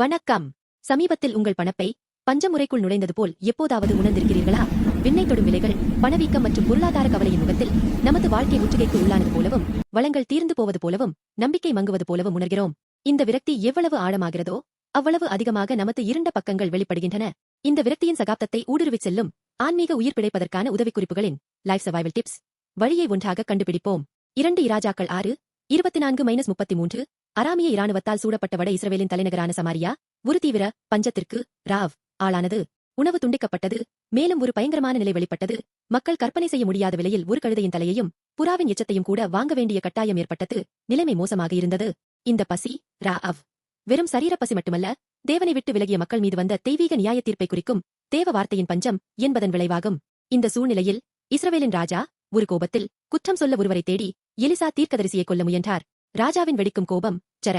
வணக்கம். சமீபத்தில் உங்கள் பணப்பை பஞ்சமுறைக்குள் நுழைந்தது போல் எப்போதாவது உணர்ந்திருக்கிறீர்களா? விண்ணை தொடும் விலைகள் பணவீக்கம் மற்றும் பொருளாதார கவலையின் முகத்தில் நமது வாழ்க்கை முற்றுகைக்கு உள்ளானது போலவும் வளங்கள் தீர்ந்து போவது போலவும் நம்பிக்கை மங்குவது போலவும் உணர்கிறோம். இந்த விரக்தி எவ்வளவு ஆழமாகிறதோ அவ்வளவு அதிகமாக நமது இருண்ட பக்கங்கள் வெளிப்படுகின்றன. இந்த விரக்தியின் சகாப்தத்தை ஊடுருவிச் செல்லும் ஆன்மீக உயிர் பிழைப்பதற்கான உதவிக்குறிப்புகளின் லைஃப் சர்வைவல் டிப்ஸ் வழியை ஒன்றாக கண்டுபிடிப்போம். இரண்டு இராஜாக்கள் ஆறு இருபத்தி நான்கு மைனஸ் முப்பத்தி மூன்று அராமிய இராணுவத்தால் சூடப்பட்ட வட இஸ்ரேலின் தலைநகரான சமாரியா ஒரு தீவிர பஞ்சத்திற்கு ராவ் ஆளானது. உணவு துண்டிக்கப்பட்டது மேலும் ஒரு பயங்கரமான நிலை வெளிப்பட்டது. மக்கள் கற்பனை செய்ய முடியாத விலையில் ஒரு கழுதையின் தலையையும் புறாவின் எச்சத்தையும் கூட வாங்க வேண்டிய கட்டாயம் ஏற்பட்டது. நிலைமை மோசமாக இருந்தது. இந்த பசி ரா அவ் வெறும் சரீர பசி மட்டுமல்ல தேவனை விட்டு விலகிய மக்கள் மீது வந்த தெய்வீக நியாய தீர்ப்பை குறிக்கும் தேவ வார்த்தையின் பஞ்சம் என்பதன் விளைவாகும். இந்த சூழ்நிலையில் இஸ்ரவேலின் ராஜா ஒரு கோபத்தில் குற்றம் சொல்ல ஒருவரை தேடி எலிசா தீர்க்கதரிசியை கொல்ல முயன்றார். ராஜாவின் வெடிக்கும் கோபம் சர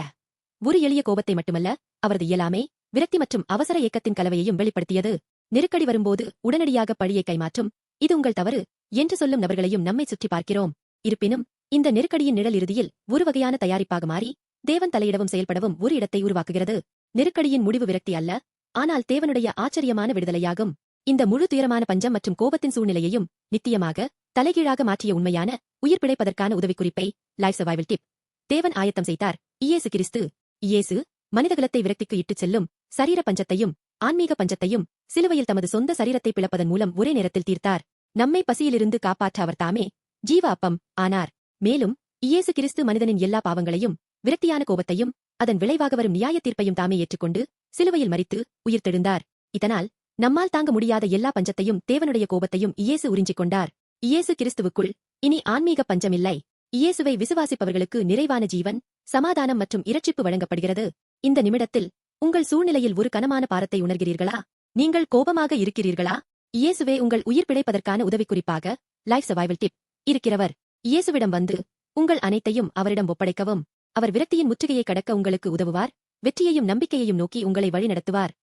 ஒரு எளிய கோபத்தை மட்டுமல்ல அவரது இயலாமை விரக்தி மற்றும் அவசர இயக்கத்தின் கலவையையும் வெளிப்படுத்தியது. நெருக்கடி வரும்போது உடனடியாக பழியை கைமாற்றும் இது உங்கள் தவறு என்று சொல்லும் நபர்களையும் நம்மை சுற்றி பார்க்கிறோம். இருப்பினும் இந்த நெருக்கடியின் நிழல் இறுதியில் ஒரு வகையான தயாரிப்பாக மாறி தேவன் தலையிடவும் செயல்படவும் ஒரு இடத்தை உருவாக்குகிறது. நெருக்கடியின் முடிவு விரக்தி அல்ல ஆனால் தேவனுடைய ஆச்சரியமான விடுதலையாகும். இந்த முழு துயரமான பஞ்சம் மற்றும் கோபத்தின் சூழ்நிலையையும் நித்தியமாக தலைகீழாக மாற்றிய உண்மையான உயிர் பிழைப்பதற்கான உதவிக்குறிப்பை லைஃப் சர்வைவல் டிப் தேவன் ஆயத்தம் செய்தார். இயேசு கிறிஸ்து இயேசு மனிதகுலத்தை விரக்திக்கு இட்டுச் செல்லும் சரீர பஞ்சத்தையும் ஆன்மீக பஞ்சத்தையும் சிலுவையில் தமது சொந்த சரீரத்தை பிளப்பதன் மூலம் ஒரே நேரத்தில் தீர்த்தார். நம்மை பசியிலிருந்து காப்பாற்ற அவர் தாமே ஜீவ அப்பம் ஆனார். மேலும் இயேசு கிறிஸ்து மனிதனின் எல்லா பாவங்களையும் விரக்தியான கோபத்தையும் அதன் விளைவாக வரும் நியாய தீர்ப்பையும் தாமே ஏற்றுக்கொண்டு சிலுவையில் மறித்து உயிர்த்தெழுந்தார் இதனால் நம்மால் தாங்க முடியாத எல்லா பஞ்சத்தையும் தேவனுடைய கோபத்தையும் இயேசு உறிஞ்சிக் கொண்டார். இயேசு கிறிஸ்துவுக்குள் இனி ஆன்மீக பஞ்சமில்லை. இயேசுவை விசுவாசிப்பவர்களுக்கு நிறைவான ஜீவன் சமாதானம் மற்றும் இரட்சிப்பு வழங்கப்படுகிறது. இந்த நிமிடத்தில் உங்கள் சூழ்நிலையில் ஒரு கனமான பாரத்தை உணர்கிறீர்களா? நீங்கள் கோபமாக இருக்கிறீர்களா? இயேசுவே உங்கள் உயிர் பிழைப்பதற்கான உதவிக்குறிப்பாக லைஃப் சர்வைவல் டிப் இருக்கிறவர் இயேசுவிடம் வந்து உங்கள் அனைத்தையும் அவரிடம் ஒப்படைக்கவும் அவர் விரக்தியின் முற்றுகையை கடக்க உங்களுக்கு உதவுவார் வெற்றியையும் நம்பிக்கையையும் நோக்கி உங்களை வழிநடத்துவார்.